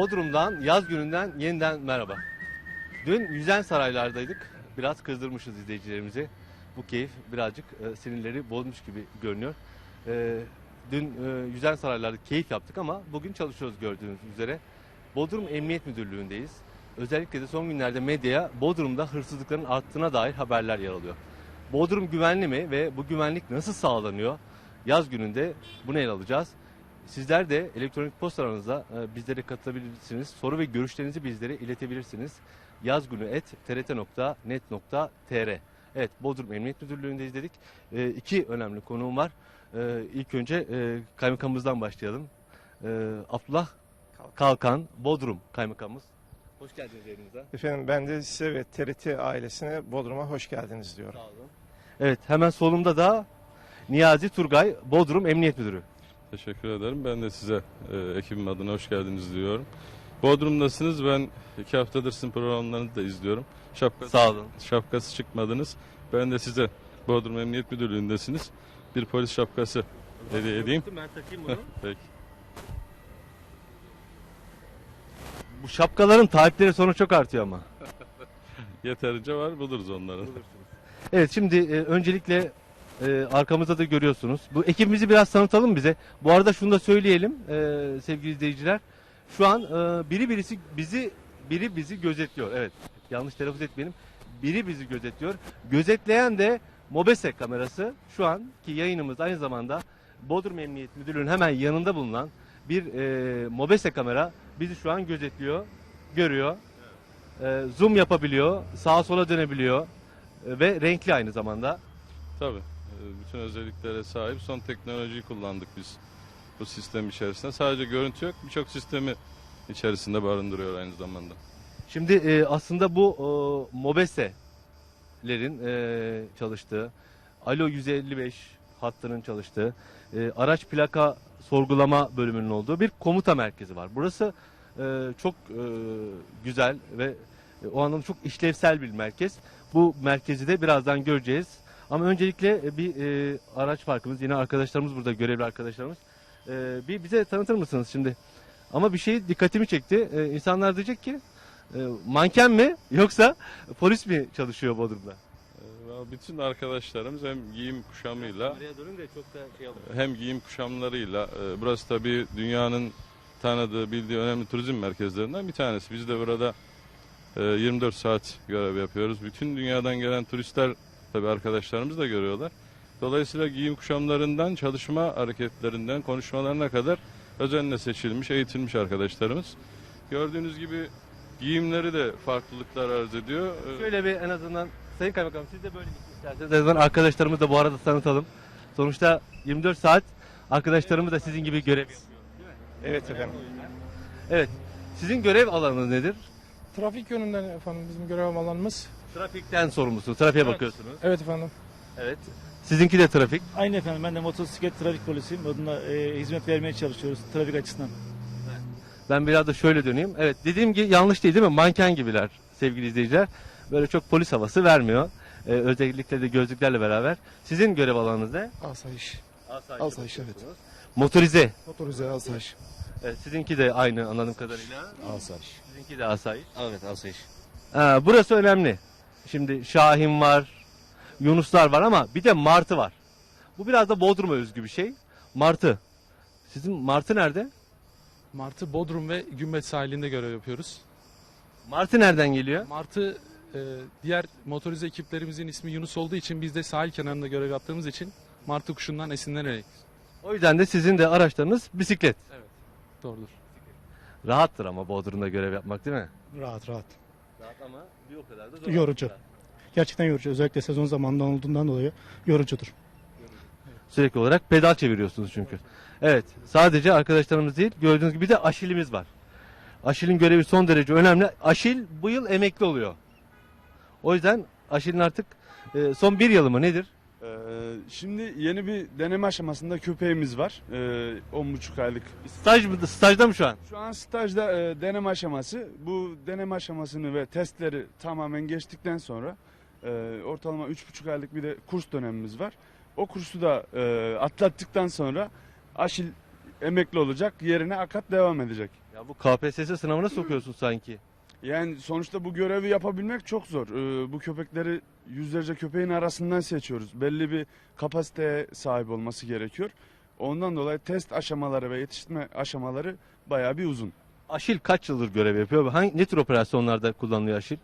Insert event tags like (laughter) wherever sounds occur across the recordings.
Bodrum'dan, yaz gününden yeniden merhaba. Dün Yüzen Saraylar'daydık. Biraz kızdırmışız izleyicilerimizi. Bu keyif birazcık e, sinirleri bozmuş gibi görünüyor. E, dün e, Yüzen Saraylar'da keyif yaptık ama bugün çalışıyoruz gördüğünüz üzere. Bodrum Emniyet Müdürlüğü'ndeyiz. Özellikle de son günlerde medyaya Bodrum'da hırsızlıkların arttığına dair haberler yer alıyor. Bodrum güvenli mi ve bu güvenlik nasıl sağlanıyor? Yaz gününde bunu ele alacağız. Sizler de elektronik postalarınıza e, bizlere katılabilirsiniz. Soru ve görüşlerinizi bizlere iletebilirsiniz. yazgünü.trt.net.tr Evet Bodrum Emniyet Müdürlüğü'ndeyiz dedik. E, iki önemli konuğum var. E, ilk önce e, kaymakamımızdan başlayalım. E, Abdullah Kalkan, Bodrum kaymakamımız. Hoş geldiniz yayınımıza. Efendim ben de size ve TRT ailesine Bodrum'a hoş geldiniz diyorum. Sağ olun. Evet hemen solumda da Niyazi Turgay, Bodrum Emniyet Müdürü. Teşekkür ederim. Ben de size e, ekibim adına hoş geldiniz diyorum. Bodrum'dasınız. Ben iki haftadır sizin programlarınızı da izliyorum. Şapkası, Sağ olun. şapkası çıkmadınız. Ben de size Bodrum Emniyet Müdürlüğü'ndesiniz. Bir polis şapkası hediye edeyim. Ben takayım bunu. (laughs) Peki. Bu şapkaların talepleri sonra çok artıyor ama. (laughs) Yeterince var buluruz onları. Evet şimdi e, öncelikle e, arkamızda da görüyorsunuz. Bu ekibimizi biraz tanıtalım bize. Bu arada şunu da söyleyelim e, sevgili izleyiciler. Şu an e, biri birisi bizi biri bizi gözetliyor. Evet yanlış telaffuz etmeyelim. Biri bizi gözetliyor. Gözetleyen de Mobese kamerası. Şu anki yayınımız aynı zamanda Bodrum Emniyet Müdürlüğü'nün hemen yanında bulunan bir e, Mobese kamera bizi şu an gözetliyor, görüyor. E, zoom yapabiliyor, sağa sola dönebiliyor e, ve renkli aynı zamanda. Tabii. Bütün özelliklere sahip son teknolojiyi kullandık biz bu sistem içerisinde. Sadece görüntü yok. Birçok sistemi içerisinde barındırıyor aynı zamanda. Şimdi e, aslında bu e, Mobese'lerin e, çalıştığı, Alo 155 hattının çalıştığı, e, araç plaka sorgulama bölümünün olduğu bir komuta merkezi var. Burası e, çok e, güzel ve e, o anlamda çok işlevsel bir merkez. Bu merkezi de birazdan göreceğiz. Ama öncelikle e, bir e, araç farkımız, yine arkadaşlarımız burada, görevli arkadaşlarımız. E, bir bize tanıtır mısınız şimdi? Ama bir şey dikkatimi çekti. E, insanlar diyecek ki e, manken mi (laughs) yoksa polis mi çalışıyor Bodrum'da? E, Bütün arkadaşlarımız hem giyim kuşamıyla şey hem giyim kuşamlarıyla e, burası tabii dünyanın tanıdığı bildiği önemli turizm merkezlerinden bir tanesi. Biz de burada e, 24 saat görev yapıyoruz. Bütün dünyadan gelen turistler tabii arkadaşlarımız da görüyorlar. Dolayısıyla giyim kuşamlarından çalışma hareketlerinden konuşmalarına kadar özenle seçilmiş, eğitilmiş arkadaşlarımız. Gördüğünüz gibi giyimleri de farklılıklar arz ediyor. E, Şöyle bir en azından Sayın Kaymakam siz de böyle gitsin isterseniz. En azından arkadaşlarımızı da bu arada tanıtalım. Sonuçta 24 saat arkadaşlarımız da sizin gibi görev yapıyor. Evet efendim. Evet. Sizin görev alanınız nedir? Trafik yönünden efendim bizim görev alanımız. Trafikten sorumlusunuz. Trafiğe Evet. bakıyorsunuz. Evet efendim. Evet. Sizinki de trafik. Aynı efendim ben de motosiklet trafik polisiyim. Bununla e, hizmet vermeye çalışıyoruz trafik açısından. Ben biraz da şöyle döneyim. Evet dediğim gibi yanlış değil değil mi? Manken gibiler sevgili izleyiciler. Böyle çok polis havası vermiyor. Ee, özellikle de gözlüklerle beraber. Sizin görev alanınız ne? Asayiş. Asayiş, Asayiş, yapıyorsunuz. Motorize. Motorize asayiş. Evet, sizinki de aynı anladığım kadarıyla. Asayiş. Sizinki de asayiş. Evet asayiş. Ha, burası önemli. Şimdi Şahin var, Yunuslar var ama bir de Martı var. Bu biraz da Bodrum'a özgü bir şey. Martı. Sizin Martı nerede? Martı Bodrum ve Gümbet sahilinde görev yapıyoruz. Martı nereden geliyor? Martı e, diğer motorize ekiplerimizin ismi Yunus olduğu için biz de sahil kenarında görev yaptığımız için Martı kuşundan esinlenerek O yüzden de sizin de araçlarınız bisiklet. doğrudur. Rahattır ama Bodrum'da görev yapmak değil mi? Rahat rahat. Rahat ama bir o kadar da Yorucu. Gerçekten yorucu. Özellikle sezon zamanından olduğundan dolayı yorucudur. Sürekli olarak pedal çeviriyorsunuz çünkü. Evet sadece arkadaşlarımız değil gördüğünüz gibi bir de Aşil'imiz var. Aşil'in görevi son derece önemli. Aşil bu yıl emekli oluyor. O yüzden Aşil'in artık e, son bir yılı mı nedir? Ee, şimdi yeni bir deneme aşamasında köpeğimiz var. Ee, 10,5 aylık. Staj mı, stajda mı şu an? Şu an stajda e, deneme aşaması. Bu deneme aşamasını ve testleri tamamen geçtikten sonra e, ortalama 3,5 aylık bir de kurs dönemimiz var. O kursu da e, atlattıktan sonra Aşil emekli olacak. Yerine Akat devam edecek. Ya bu KPSS sınavına sokuyorsun sanki. Yani sonuçta bu görevi yapabilmek çok zor. Ee, bu köpekleri yüzlerce köpeğin arasından seçiyoruz. Belli bir kapasiteye sahip olması gerekiyor. Ondan dolayı test aşamaları ve yetiştirme aşamaları bayağı bir uzun. Aşil kaç yıldır görev yapıyor? Hangi, ne tür operasyonlarda kullanılıyor Aşil?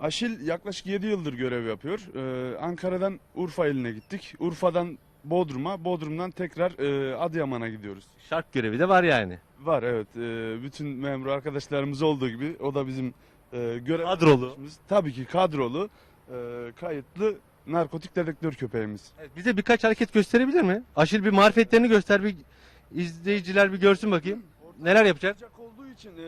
Aşil yaklaşık 7 yıldır görev yapıyor. Ee, Ankara'dan Urfa iline gittik. Urfa'dan Bodrum'a, Bodrum'dan tekrar e, Adıyaman'a gidiyoruz. Şark görevi de var yani. Var evet. Ee, bütün memur arkadaşlarımız olduğu gibi o da bizim e, görev Kadrolu. Tabii ki kadrolu, e, kayıtlı narkotik dedektör köpeğimiz. Evet, bize birkaç hareket gösterebilir mi? Aşil bir marifetlerini göster bir izleyiciler bir görsün bakayım. Neler yapacak? Sıcak olduğu için e,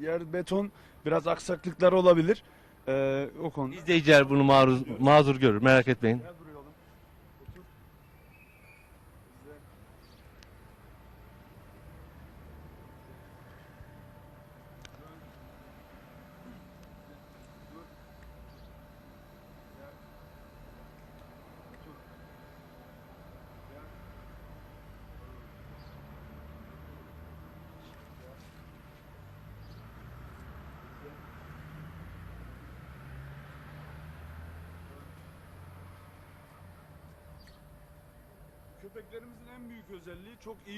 yer beton biraz aksaklıklar olabilir. E, o konuda. İzleyiciler bunu maruz, mazur görür merak etmeyin.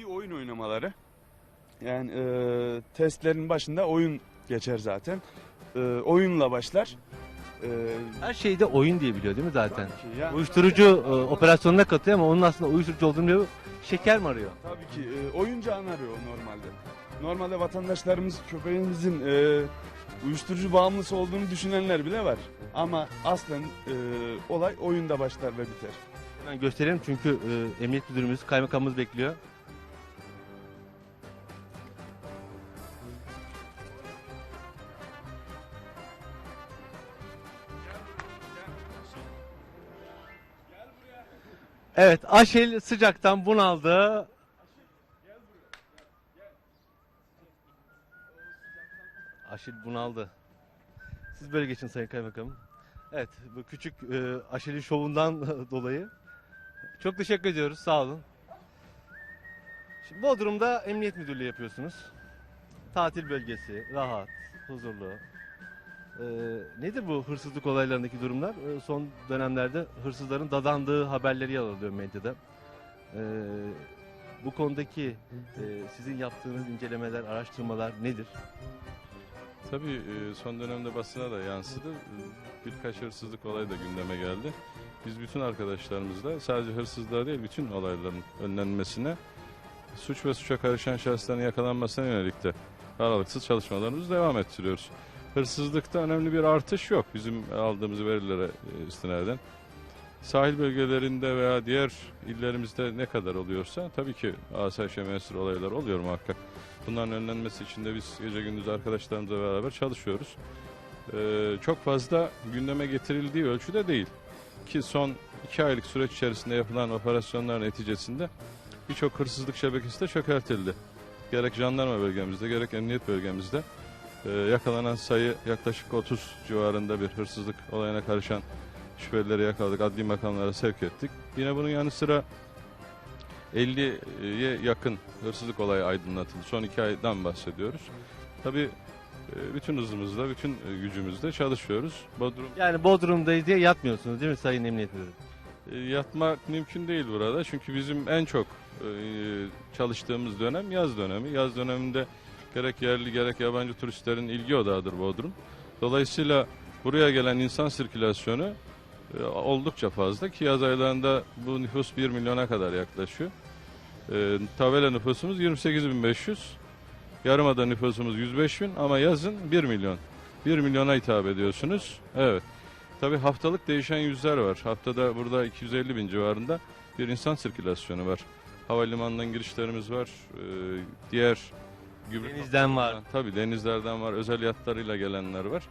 Oyun oynamaları. Yani e, testlerin başında oyun geçer zaten. E, oyunla başlar. E, Her şeyde oyun diye biliyor değil mi zaten? tabii ki ya- Uyuşturucu e, operasyonuna katılıyor ama onun aslında uyuşturucu olduğunu biliyor. Şeker mi arıyor? Tabii ki e, oyuncağını arıyor normalde. Normalde vatandaşlarımız köpeğimizin e, uyuşturucu bağımlısı olduğunu düşünenler bile var. Ama aslen e, olay oyunda başlar ve biter. Hemen gösterelim çünkü e, emniyet müdürümüz, kaymakamımız bekliyor. Evet, Aşil sıcaktan bunaldı. Aşil bunaldı. Siz böyle geçin Sayın Kaymakamım. Evet, bu küçük e, Aşil'in şovundan (laughs) dolayı çok teşekkür ediyoruz. Sağ olun. Şimdi Bodrum'da Emniyet Müdürlüğü yapıyorsunuz. Tatil bölgesi, rahat, huzurlu. Ee, nedir bu hırsızlık olaylarındaki durumlar? Ee, son dönemlerde hırsızların dadandığı haberleri yer alıyor medyada. Ee, bu konudaki e, sizin yaptığınız incelemeler, araştırmalar nedir? Tabii e, son dönemde basına da yansıdı. Birkaç hırsızlık olayı da gündeme geldi. Biz bütün arkadaşlarımızla sadece hırsızlığa değil bütün olayların önlenmesine, suç ve suça karışan şahısların yakalanmasına yönelik de aralıksız çalışmalarımızı devam ettiriyoruz. Hırsızlıkta önemli bir artış yok bizim aldığımız verilere e, istinaden. Sahil bölgelerinde veya diğer illerimizde ne kadar oluyorsa tabii ki asayişe mensup olaylar oluyor muhakkak. Bunların önlenmesi için de biz gece gündüz arkadaşlarımızla beraber çalışıyoruz. Ee, çok fazla gündeme getirildiği ölçüde değil. Ki son iki aylık süreç içerisinde yapılan operasyonlar neticesinde birçok hırsızlık şebekesi de çökertildi. Gerek jandarma bölgemizde gerek emniyet bölgemizde e, yakalanan sayı yaklaşık 30 civarında bir hırsızlık olayına karışan şüphelileri yakaladık. Adli makamlara sevk ettik. Yine bunun yanı sıra 50'ye yakın hırsızlık olayı aydınlatıldı. Son iki aydan bahsediyoruz. Tabii e, bütün hızımızla, bütün gücümüzle çalışıyoruz. Bodrum Yani Bodrum'dayız diye yatmıyorsunuz değil mi Sayın Emniyet Müdürü? e, yatmak mümkün değil burada. Çünkü bizim en çok e, çalıştığımız dönem yaz dönemi. Yaz döneminde gerek yerli gerek yabancı turistlerin ilgi odağıdır Bodrum. Dolayısıyla buraya gelen insan sirkülasyonu e, oldukça fazla ki yaz aylarında bu nüfus 1 milyona kadar yaklaşıyor. E, tabela nüfusumuz 28.500. Yarımada nüfusumuz 105 bin ama yazın 1 milyon. 1 milyona hitap ediyorsunuz. Evet. Tabii haftalık değişen yüzler var. Haftada burada 250 bin civarında bir insan sirkülasyonu var. Havalimanından girişlerimiz var. Ee, diğer gübre Denizden var. Tabii denizlerden var. Özel yatlarıyla gelenler var.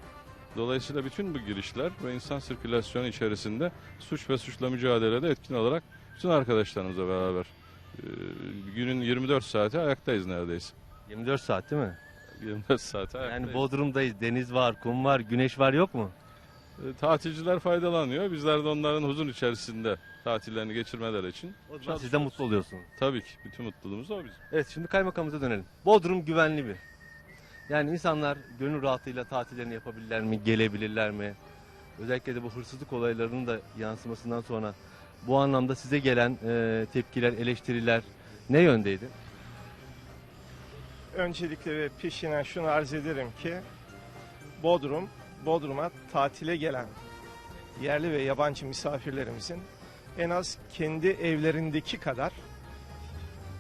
Dolayısıyla bütün bu girişler ve insan sirkülasyonu içerisinde suç ve suçla mücadelede etkin olarak bütün arkadaşlarımızla beraber e, günün 24 saati ayaktayız neredeyse. 24 saat değil mi? 24 saati ayaktayız. Yani Bodrum'dayız. Deniz var, kum var, güneş var yok mu? E, tatilciler faydalanıyor. Bizler de onların huzur içerisinde tatillerini geçirmeleri için. O zaman siz de mutlu oluyorsunuz. Tabii ki bütün mutluluğumuz o bizim. Evet şimdi kaymakamımıza dönelim. Bodrum güvenli bir. Yani insanlar gönül rahatlığıyla tatillerini yapabilirler mi, gelebilirler mi? Özellikle de bu hırsızlık olaylarının da yansımasından sonra bu anlamda size gelen e, tepkiler, eleştiriler ne yöndeydi? Öncelikle ve peşinen şunu arz ederim ki Bodrum, Bodrum'a tatile gelen yerli ve yabancı misafirlerimizin en az kendi evlerindeki kadar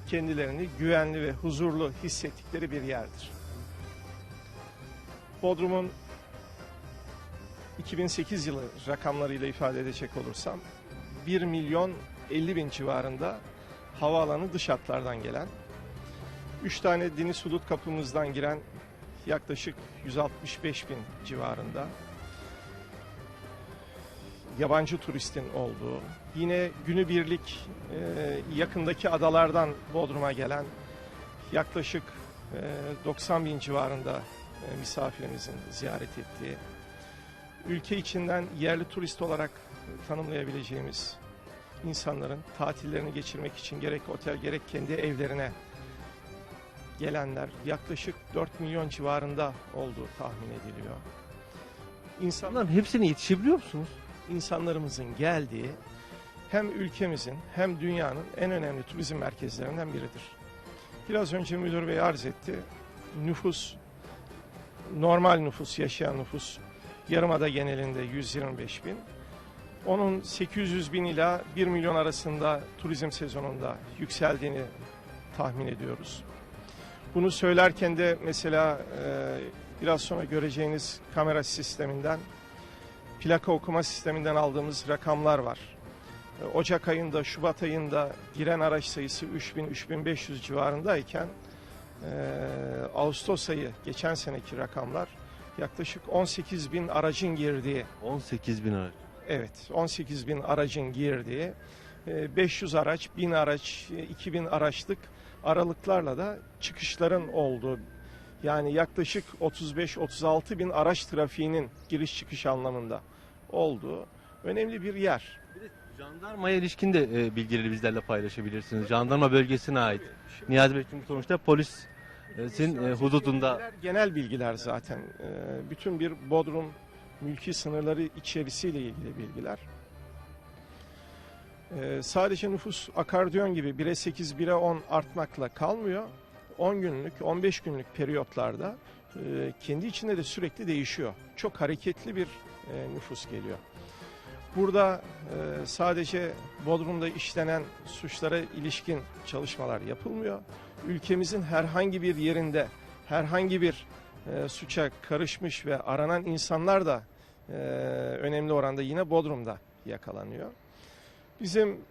kendilerini güvenli ve huzurlu hissettikleri bir yerdir. Bodrum'un 2008 yılı rakamlarıyla ifade edecek olursam 1 milyon 50 bin civarında havaalanı dış hatlardan gelen 3 tane deniz hudut kapımızdan giren yaklaşık 165 bin civarında yabancı turistin olduğu, yine günübirlik e, yakındaki adalardan Bodrum'a gelen yaklaşık e, 90 bin civarında e, misafirimizin ziyaret ettiği, ülke içinden yerli turist olarak tanımlayabileceğimiz insanların tatillerini geçirmek için gerek otel gerek kendi evlerine gelenler yaklaşık 4 milyon civarında olduğu tahmin ediliyor. İnsanlar Bunların hepsine yetişebiliyor musunuz? İnsanlarımızın geldiği hem ülkemizin hem dünyanın en önemli turizm merkezlerinden biridir. Biraz önce müdür bey arz etti. Nüfus, normal nüfus, yaşayan nüfus Yarımada genelinde 125 bin. Onun 800 bin ila 1 milyon arasında turizm sezonunda yükseldiğini tahmin ediyoruz. Bunu söylerken de mesela biraz sonra göreceğiniz kamera sisteminden plaka okuma sisteminden aldığımız rakamlar var. E, Ocak ayında, Şubat ayında giren araç sayısı 3000-3500 civarındayken e, Ağustos ayı geçen seneki rakamlar yaklaşık 18 bin aracın girdiği, 18 bin araç. evet 18 bin aracın girdiği, e, 500 araç, 1000 araç, e, 2000 araçlık aralıklarla da çıkışların olduğu yani yaklaşık 35-36 bin araç trafiğinin giriş çıkış anlamında olduğu önemli bir yer. Jandarmaya ilişkin de e, bilgileri bizlerle paylaşabilirsiniz. Jandarma bölgesine ait. Niyazi Bey çünkü sonuçta polisin e, hududunda Genel bilgiler zaten. Ee, Bütün bir Bodrum mülki sınırları içerisiyle ilgili bilgiler. Ee, Sadece nüfus akardiyon gibi 1'e 8, 1'e 10 artmakla kalmıyor. 10 günlük, 15 günlük periyotlarda e, kendi içinde de sürekli değişiyor. Çok hareketli bir e, nüfus geliyor. Burada e, sadece Bodrum'da işlenen suçlara ilişkin çalışmalar yapılmıyor. Ülkemizin herhangi bir yerinde herhangi bir suça karışmış ve aranan insanlar da önemli oranda yine Bodrum'da yakalanıyor. Bizim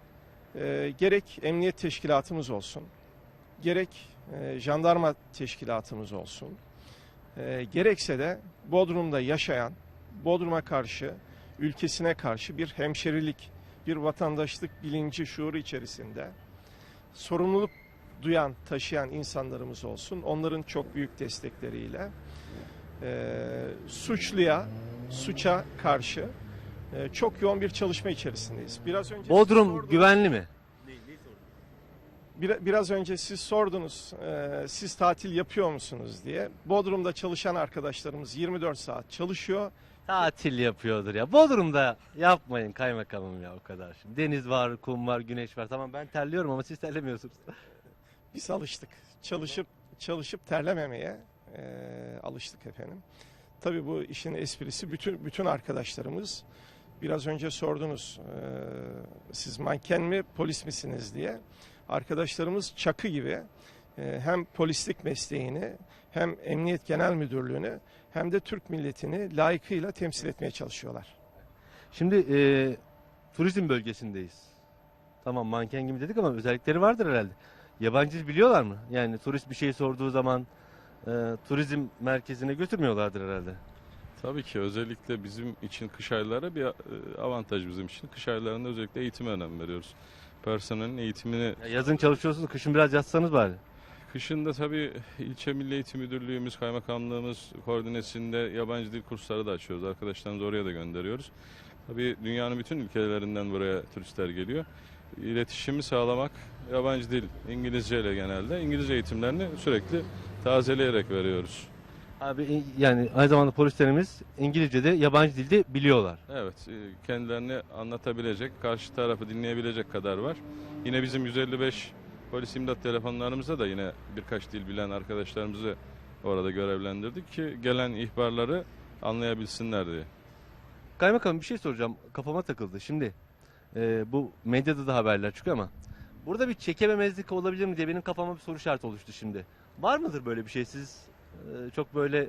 gerek emniyet teşkilatımız olsun, gerek e, jandarma teşkilatımız olsun, e, gerekse de Bodrum'da yaşayan, Bodrum'a karşı, ülkesine karşı bir hemşerilik, bir vatandaşlık bilinci, şuuru içerisinde sorumluluk duyan, taşıyan insanlarımız olsun. Onların çok büyük destekleriyle e, suçluya, suça karşı e, çok yoğun bir çalışma içerisindeyiz. Biraz önce Bodrum sordunuz. güvenli mi? Bir- biraz önce siz sordunuz, e, siz tatil yapıyor musunuz diye. Bodrum'da çalışan arkadaşlarımız 24 saat çalışıyor. Tatil yapıyordur ya. Bodrum'da yapmayın kaymakamım ya o kadar. Şimdi deniz var, kum var, güneş var. Tamam ben terliyorum ama siz terlemiyorsunuz. (laughs) Biz alıştık. Çalışıp çalışıp terlememeye e, alıştık efendim. Tabii bu işin esprisi bütün bütün arkadaşlarımız biraz önce sordunuz e, siz manken mi polis misiniz diye. Arkadaşlarımız çakı gibi e, hem polislik mesleğini hem emniyet genel müdürlüğünü hem de Türk milletini layıkıyla temsil etmeye çalışıyorlar. Şimdi e, turizm bölgesindeyiz. Tamam manken gibi dedik ama özellikleri vardır herhalde. Yabancı dil biliyorlar mı? Yani turist bir şey sorduğu zaman e, turizm merkezine götürmüyorlardır herhalde. Tabii ki özellikle bizim için kış ayları bir e, avantaj bizim için. Kış aylarında özellikle eğitime önem veriyoruz. Personelin eğitimini Ya yazın çalışıyorsunuz, kışın biraz yatsanız bari. Kışın da tabii ilçe Milli Eğitim Müdürlüğümüz, kaymakamlığımız koordinesinde yabancı dil kursları da açıyoruz. Arkadaşlarımızı oraya da gönderiyoruz. Tabii dünyanın bütün ülkelerinden buraya turistler geliyor. İletişimi sağlamak yabancı dil, İngilizce ile genelde. İngilizce eğitimlerini sürekli tazeleyerek veriyoruz. Abi e, yani aynı zamanda polislerimiz İngilizce'de, yabancı dilde biliyorlar. Evet, e, kendilerini anlatabilecek, karşı tarafı dinleyebilecek kadar var. Yine bizim 155 polis imdat telefonlarımızda da yine birkaç dil bilen arkadaşlarımızı orada görevlendirdik ki gelen ihbarları anlayabilsinler diye. Kaymakam bir şey soracağım. Kafama takıldı. Şimdi e, bu medyada da haberler çıkıyor ama burada bir çekememezlik olabilir mi diye benim kafama bir soru işareti oluştu şimdi. Var mıdır böyle bir şey? Siz e, çok böyle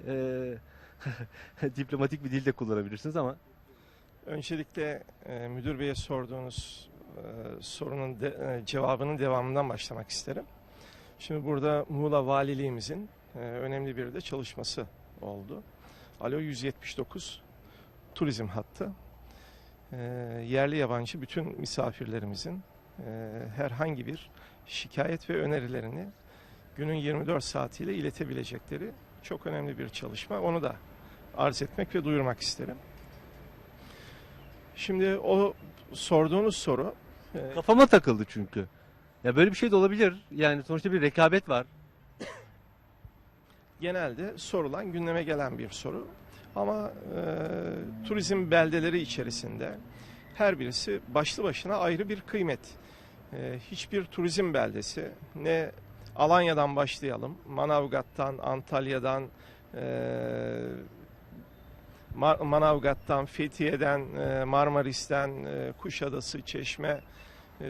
e, (laughs) diplomatik bir dilde kullanabilirsiniz ama Öncelikle e, müdür beye sorduğunuz e, sorunun de- e, cevabının devamından başlamak isterim. Şimdi burada Muğla Valiliğimizin e, önemli bir de çalışması oldu. Alo 179 turizm hattı. E, yerli yabancı bütün misafirlerimizin e, herhangi bir şikayet ve önerilerini günün 24 saatiyle iletebilecekleri çok önemli bir çalışma. Onu da arz etmek ve duyurmak isterim. Şimdi o sorduğunuz soru e, kafama takıldı çünkü. Ya böyle bir şey de olabilir. Yani sonuçta bir rekabet var. genelde sorulan gündeme gelen bir soru. Ama e, turizm beldeleri içerisinde her birisi başlı başına ayrı bir kıymet. E, hiçbir turizm beldesi ne Alanya'dan başlayalım, Manavgat'tan, Antalya'dan, Ma- Manavgat'tan, Fethiye'den, Marmaris'ten, Kuşadası, Çeşme,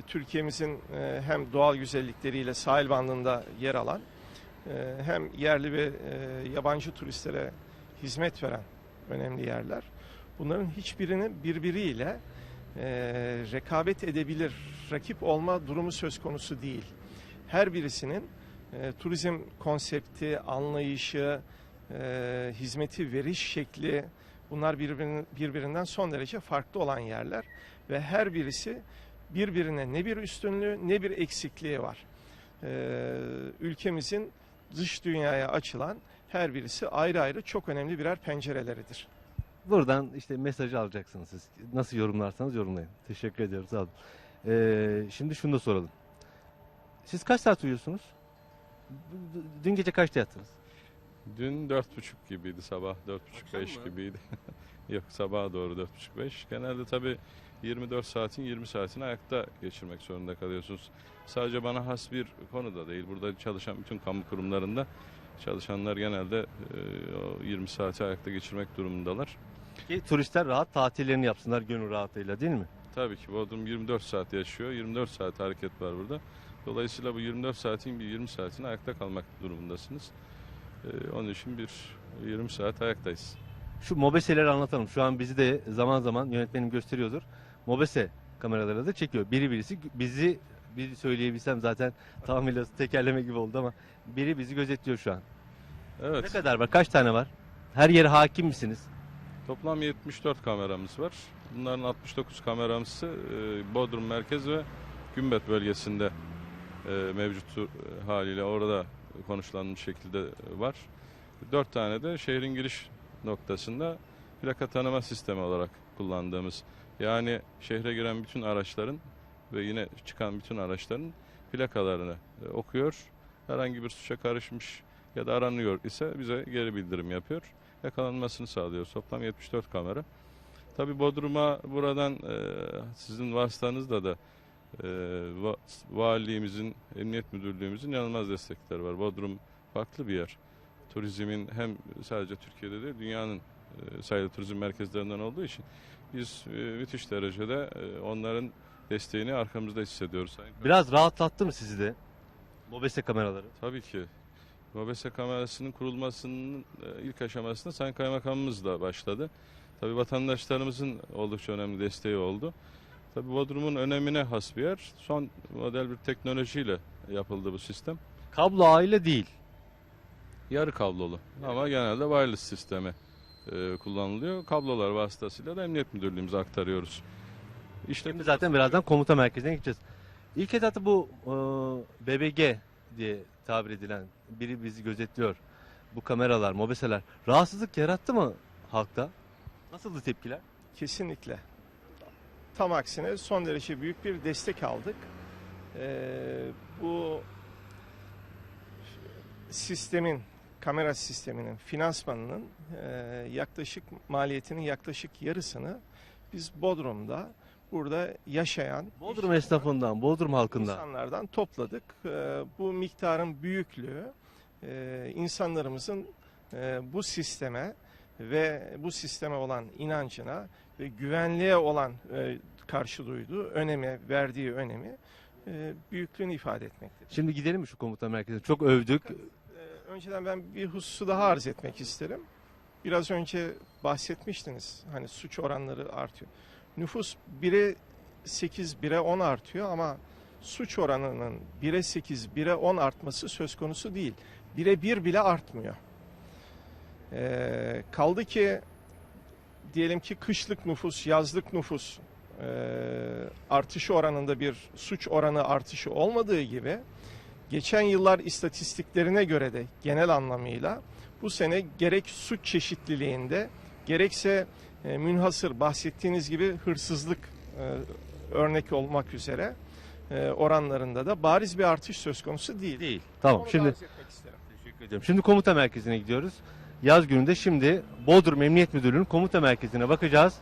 Türkiye'mizin hem doğal güzellikleriyle sahil bandında yer alan hem yerli ve yabancı turistlere hizmet veren önemli yerler. Bunların hiçbirini birbiriyle rekabet edebilir, rakip olma durumu söz konusu değil. Her birisinin e, turizm konsepti, anlayışı, e, hizmeti veriş şekli bunlar birbirinin, birbirinden son derece farklı olan yerler ve her birisi birbirine ne bir üstünlüğü ne bir eksikliği var. E, ülkemizin dış dünyaya açılan her birisi ayrı ayrı çok önemli birer pencereleridir. Buradan işte mesajı alacaksınız siz. Nasıl yorumlarsanız yorumlayın. Teşekkür ediyorum. Sağ olun. Ee, şimdi şunu da soralım. Siz kaç saat uyuyorsunuz? Dün gece kaçta yattınız? Dün dört buçuk gibiydi sabah, dört buçuk Akşam beş mı? gibiydi. (laughs) Yok sabaha doğru dört buçuk beş. Genelde tabii 24 saatin 20 saatini ayakta geçirmek zorunda kalıyorsunuz. Sadece bana has bir konu da değil. Burada çalışan bütün kamu kurumlarında çalışanlar genelde e, o 20 saati ayakta geçirmek durumundalar. Ki turistler rahat tatillerini yapsınlar gönül rahatıyla değil mi? Tabii ki Bodrum 24 saat yaşıyor. 24 saat hareket var burada. Dolayısıyla bu 24 saatin bir 20 saatini ayakta kalmak durumundasınız. Ee, onun için bir 20 saat ayaktayız. Şu mobeseleri anlatalım. Şu an bizi de zaman zaman yönetmenim gösteriyordur. Mobese kameraları da çekiyor. Biri birisi bizi bir söyleyebilsem zaten tamamıyla tekerleme gibi oldu ama biri bizi gözetliyor şu an. Ne Evet. kadar var? Kaç tane var? Her yere hakim misiniz? Toplam 74 kameramız var. Bunların 69 kameramızı e, Bodrum merkez ve Gümbet bölgesinde e, mevcut e, haliyle orada konuşlanmış şekilde var. 4 tane de şehrin giriş noktasında plaka tanıma sistemi olarak kullandığımız. Yani şehre giren bütün araçların ve yine çıkan bütün araçların plakalarını e, okuyor. Herhangi bir suça karışmış ya da aranıyor ise bize geri bildirim yapıyor yakalanmasını sağlıyoruz. Toplam 74 kamera. Tabi Bodrum'a buradan e, sizin vasıtanızda da e, va- valiliğimizin, emniyet müdürlüğümüzün inanılmaz destekleri var. Bodrum farklı bir yer. Turizmin hem sadece Türkiye'de değil dünyanın e, sayılı turizm merkezlerinden olduğu için biz e, müthiş derecede e, onların desteğini arkamızda hissediyoruz. Sayın Biraz rahatlattı mı sizi de? Mobese kameraları. Tabii ki. Mobese kamerasının kurulmasının e, ilk aşamasında Sayın Kaymakamımız da başladı. Tabii vatandaşlarımızın oldukça önemli desteği oldu. Tabii Bodrum'un önemine has bir yer. Son model bir teknolojiyle yapıldı bu sistem. Kablo ağıyla değil. Yarı kablolu ama genelde wireless sistemi e, kullanılıyor. Kablolar vasıtasıyla da Emniyet Müdürlüğümüze aktarıyoruz. İşte Şimdi zaten birazdan komuta merkezine gideceğiz. İlk etapta bu e, BBG diye tabir edilen biri bizi gözetliyor. Bu kameralar, mobeseler rahatsızlık yarattı mı halkta? Nasıldı tepkiler? Kesinlikle. Tam aksine son derece büyük bir destek aldık. Ee, bu sistemin, kamera sisteminin finansmanının e, yaklaşık maliyetinin yaklaşık yarısını biz Bodrum'da burada yaşayan Bodrum esnafından, Bodrum halkından. insanlardan topladık. Ee, bu miktarın büyüklüğü e, insanlarımızın e, bu sisteme ve bu sisteme olan inancına ve güvenliğe olan e, karşı duyduğu öneme, verdiği önemi e, büyüklüğünü ifade etmektedir. Şimdi gidelim mi şu komuta merkezine? Çok övdük. Ee, Önceden ben bir hususu daha arz etmek isterim. Biraz önce bahsetmiştiniz. Hani suç oranları artıyor. Nüfus 1'e 8, 1'e 10 artıyor ama suç oranının 1'e 8, 1'e 10 artması söz konusu değil. 1'e 1 bile artmıyor. Ee, kaldı ki diyelim ki kışlık nüfus, yazlık nüfus e, artışı oranında bir suç oranı artışı olmadığı gibi geçen yıllar istatistiklerine göre de genel anlamıyla bu sene gerek suç çeşitliliğinde gerekse e, münhasır bahsettiğiniz gibi hırsızlık e, örnek olmak üzere e, oranlarında da bariz bir artış söz konusu değil. Değil. Tamam Onu şimdi. Teşekkür ediyorum. Şimdi komuta merkezine gidiyoruz. Yaz gününde şimdi Bodrum Emniyet Müdürlüğü'nün komuta merkezine bakacağız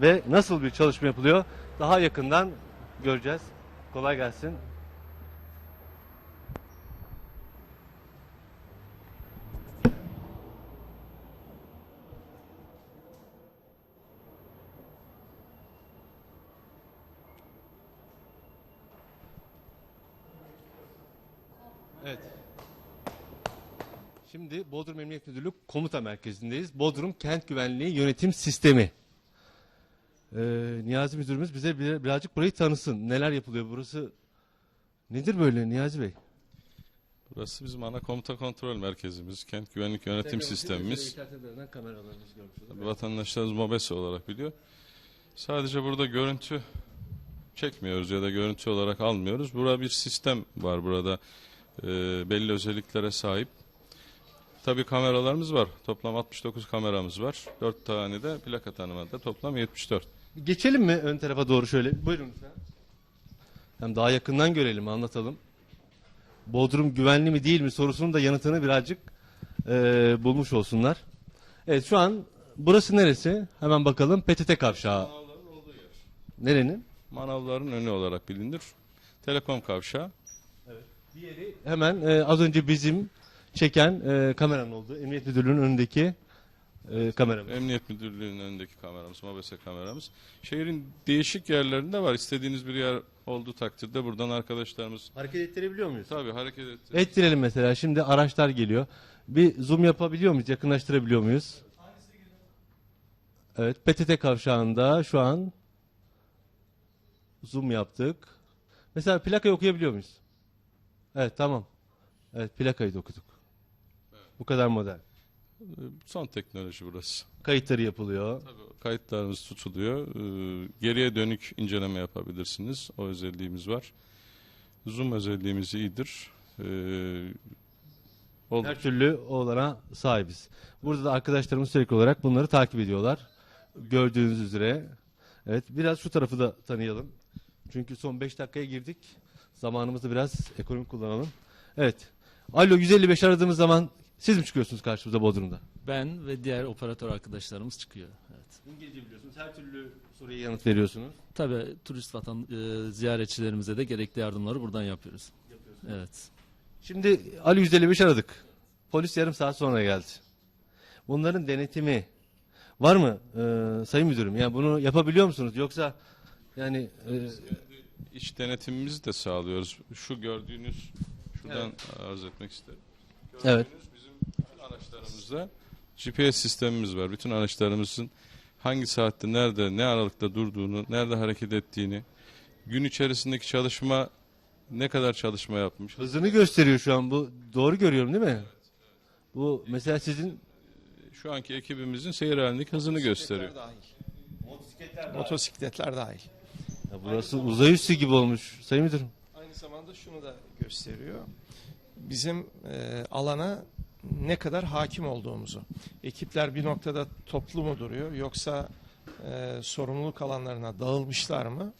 ve nasıl bir çalışma yapılıyor daha yakından göreceğiz. Kolay gelsin. Evet. Şimdi Bodrum Emniyet Müdürlüğü komuta merkezindeyiz. Bodrum Kent Güvenliği Yönetim Sistemi. Ee, Niyazi Müdürümüz bize bir- birazcık burayı tanısın. Neler yapılıyor burası? Nedir böyle Niyazi Bey? burası bizim ana komuta kontrol merkezimiz, kent güvenlik yönetim sistemimiz. Tabii vatandaşlarımız MOBESE olarak biliyor. Sadece burada görüntü çekmiyoruz ya da görüntü olarak almıyoruz. Burada bir sistem var burada e, belli özelliklere sahip. Tabii kameralarımız var. Toplam 69 kameramız var. 4 tane de plaka tanımada toplam 74. Geçelim mi ön tarafa doğru şöyle? Buyurun lütfen. Hem daha yakından görelim, anlatalım. Bodrum güvenli mi değil mi sorusunun da yanıtını birazcık eee, bulmuş olsunlar. Evet şu an burası neresi? Hemen bakalım. PTT kavşağı. Nerenin? Manavların önü olarak bilinir. Telekom kavşağı. Diğeri hemen eee, az önce bizim çeken eee, kameranın olduğu Emniyet Müdürlüğü'nün önündeki eee kameramız. Emniyet Müdürlüğü'nün önündeki kameramız, MOBESE kameramız. Şehrin değişik yerlerinde var. İstediğiniz bir yer olduğu takdirde buradan arkadaşlarımız Hareket ettirebiliyor muyuz? tabii hareket etti. Ettirelim mesela. Şimdi araçlar geliyor. Bir zoom yapabiliyor muyuz? Yakınlaştırabiliyor muyuz? Evet. PTT kavşağında şu an zoom yaptık. Mesela plakayı okuyabiliyor muyuz? Evet tamam. Evet plakayı da okuduk. Bu kadar model. Son teknoloji burası. Kayıtları yapılıyor. Tabii kayıtlarımız tutuluyor. Ee, Geriye dönük inceleme yapabilirsiniz. O özelliğimiz var. Zoom özelliğimiz iyidir. Ee, oldukça- Her türlü olana sahibiz. Burada da arkadaşlarımız sürekli olarak bunları takip ediyorlar. Gördüğünüz üzere. Evet biraz şu tarafı da tanıyalım. Çünkü son 5 dakikaya girdik. Zamanımızı biraz ekonomik kullanalım. Evet. Alo 155 aradığımız zaman siz mi çıkıyorsunuz karşımıza Bodrum'da? Ben ve diğer operatör arkadaşlarımız çıkıyor. Evet. İngilizce biliyorsunuz. Her türlü soruya yanıt veriyorsunuz. Tabii turist vatan e, ziyaretçilerimize de gerekli yardımları buradan yapıyoruz. Evet. Şimdi Ali 155 aradık. Polis yarım saat sonra geldi. Bunların denetimi var mı ee, Sayın Müdürüm? Yani bunu yapabiliyor musunuz? Yoksa yani e, İç denetimimizi de sağlıyoruz. Şu gördüğünüz, şuradan arz etmek isterim. evet. Gördüğünüz araçlarımızda GPS sistemimiz var. Bütün araçlarımızın hangi saatte, nerede, ne aralıkta durduğunu, nerede hareket ettiğini, gün içerisindeki çalışma ne kadar çalışma yapmış. Hızını gösteriyor şu an bu. Doğru görüyorum değil mi? Bu mesela sizin Şu anki ekibimizin seyir halindeki hızını gösteriyor. Dahil. Motosikletler dahil. Ya burası uzay üssü gibi olmuş Sayın Müdürüm. Aynı zamanda şunu da gösteriyor. Bizim e, alana ne kadar hakim olduğumuzu. Ekipler bir noktada toplu mu duruyor yoksa e, sorumluluk alanlarına dağılmışlar mı?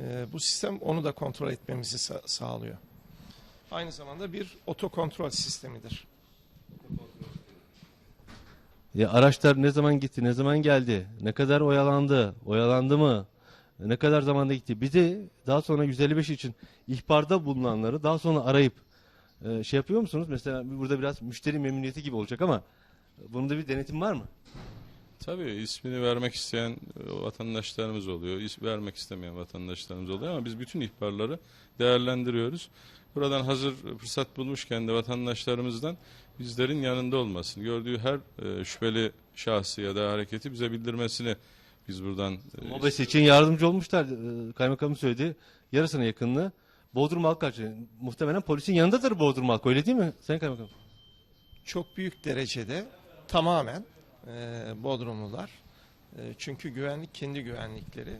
E, bu sistem onu da kontrol etmemizi sa- sağlıyor. Aynı zamanda bir otokontrol sistemidir. Ya araçlar ne zaman gitti, ne zaman geldi, ne kadar oyalandı, oyalandı mı, ne kadar zamanda gitti. De daha sonra 155 için ihbarda bulunanları daha sonra arayıp e, şey yapıyor musunuz? Mesela burada biraz müşteri memnuniyeti gibi olacak ama bunun da bir denetim var mı? Tabii ismini vermek isteyen e, vatandaşlarımız oluyor, is- vermek istemeyen vatandaşlarımız oluyor ama biz bütün ihbarları değerlendiriyoruz. Buradan hazır fırsat bulmuşken de vatandaşlarımızdan bizlerin yanında olmasını, gördüğü her e, şüpheli şahsı ya da hareketi bize bildirmesini biz buradan e, Mobese için yardımcı olmuşlar. Kaymakamım söyledi. Yarısına yakınını Bodrum Halk. Muhtemelen polisin yanındadır Bodrum Halk öyle değil mi Sayın Kaymakam? Çok büyük derecede tamamen e, Bodrumlular. E, çünkü güvenlik kendi güvenlikleri.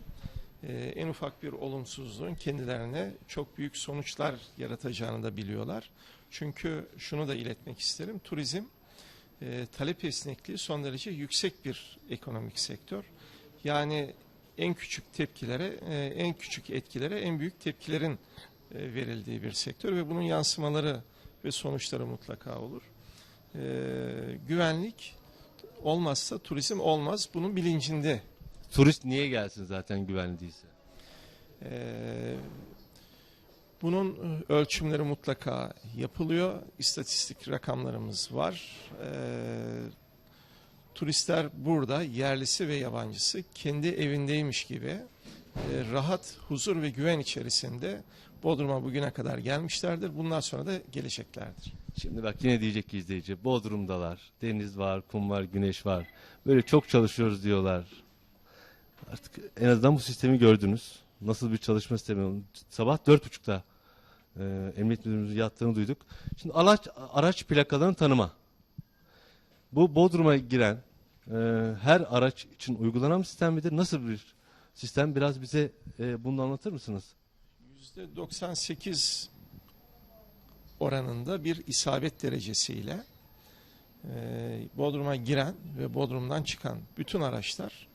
E, en ufak bir olumsuzluğun kendilerine çok büyük sonuçlar yaratacağını da biliyorlar. Çünkü şunu da iletmek isterim. Turizm e, talep esnekliği son derece yüksek bir ekonomik sektör. Yani en küçük tepkilere, e, en küçük etkilere en büyük tepkilerin verildiği bir sektör ve bunun yansımaları ve sonuçları mutlaka olur. E, güvenlik olmazsa turizm olmaz. Bunun bilincinde Turist niye gelsin zaten güvenli değilse? Ee, bunun e, ölçümleri mutlaka yapılıyor. İstatistik rakamlarımız var. Turistler burada yerlisi ve yabancısı kendi evindeymiş gibi e, rahat, huzur ve güven içerisinde Bodrum'a bugüne kadar gelmişlerdir. Bundan sonra da geleceklerdir. Şimdi bak yine diyecek ki izleyici Bodrum'dalar. Deniz var, kum var, güneş var. Böyle çok çalışıyoruz diyorlar. Artık en azından bu sistemi gördünüz. Nasıl bir çalışma sistemi. Sabah dört buçukta e, emniyet müdürümüzün yattığını duyduk. Şimdi araç, araç plakalarını tanıma. Bu Bodrum'a giren e, her araç için uygulanan bir sistem midir? Nasıl bir sistem? Biraz bize e, bunu anlatır mısınız? %98 oranında bir isabet derecesiyle e, Bodrum'a giren ve Bodrum'dan çıkan bütün araçlar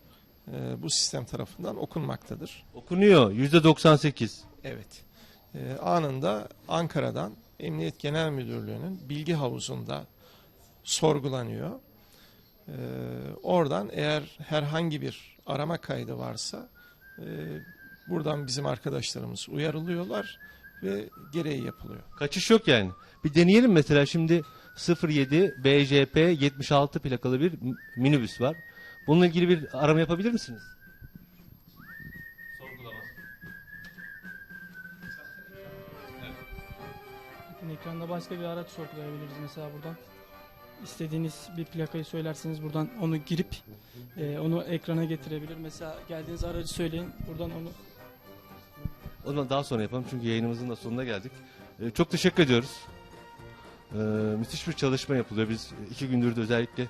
e, bu sistem tarafından okunmaktadır. Okunuyor. Yüzde 98. Evet. E, anında Ankara'dan Emniyet Genel Müdürlüğü'nün bilgi havuzunda sorgulanıyor. E, oradan eğer herhangi bir arama kaydı varsa e, buradan bizim arkadaşlarımız uyarılıyorlar ve gereği yapılıyor. Kaçış yok yani. Bir deneyelim mesela şimdi 07 BJP 76 plakalı bir minibüs var. Bununla ilgili bir arama yapabilir misiniz? Ekranda başka bir araç sorgulayabiliriz mesela buradan. İstediğiniz bir plakayı söylerseniz buradan onu girip e, onu ekrana getirebilir. Mesela geldiğiniz aracı söyleyin. Buradan onu O zaman daha sonra yapalım çünkü yayınımızın da sonuna geldik. Ee, çok teşekkür ediyoruz. Ee, müthiş bir çalışma yapılıyor. Biz iki gündür de özellikle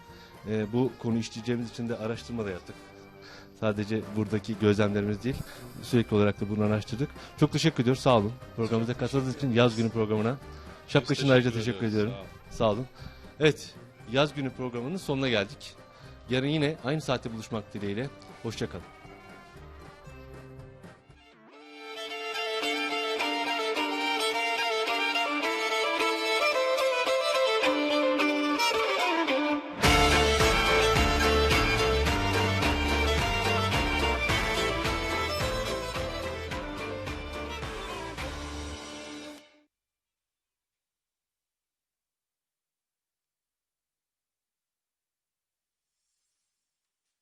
e, bu konu işleyeceğimiz için de araştırma da yaptık. Sadece buradaki gözlemlerimiz değil, sürekli olarak da bunu araştırdık. Çok teşekkür ediyoruz, sağ olun. Programımıza katıldığınız için yaz günü programına. Şapka için ayrıca teşekkür ediyorum. sağ olun. Sağ olun. Evet, yaz günü programının sonuna geldik. Yarın yine aynı saatte buluşmak dileğiyle. Hoşçakalın.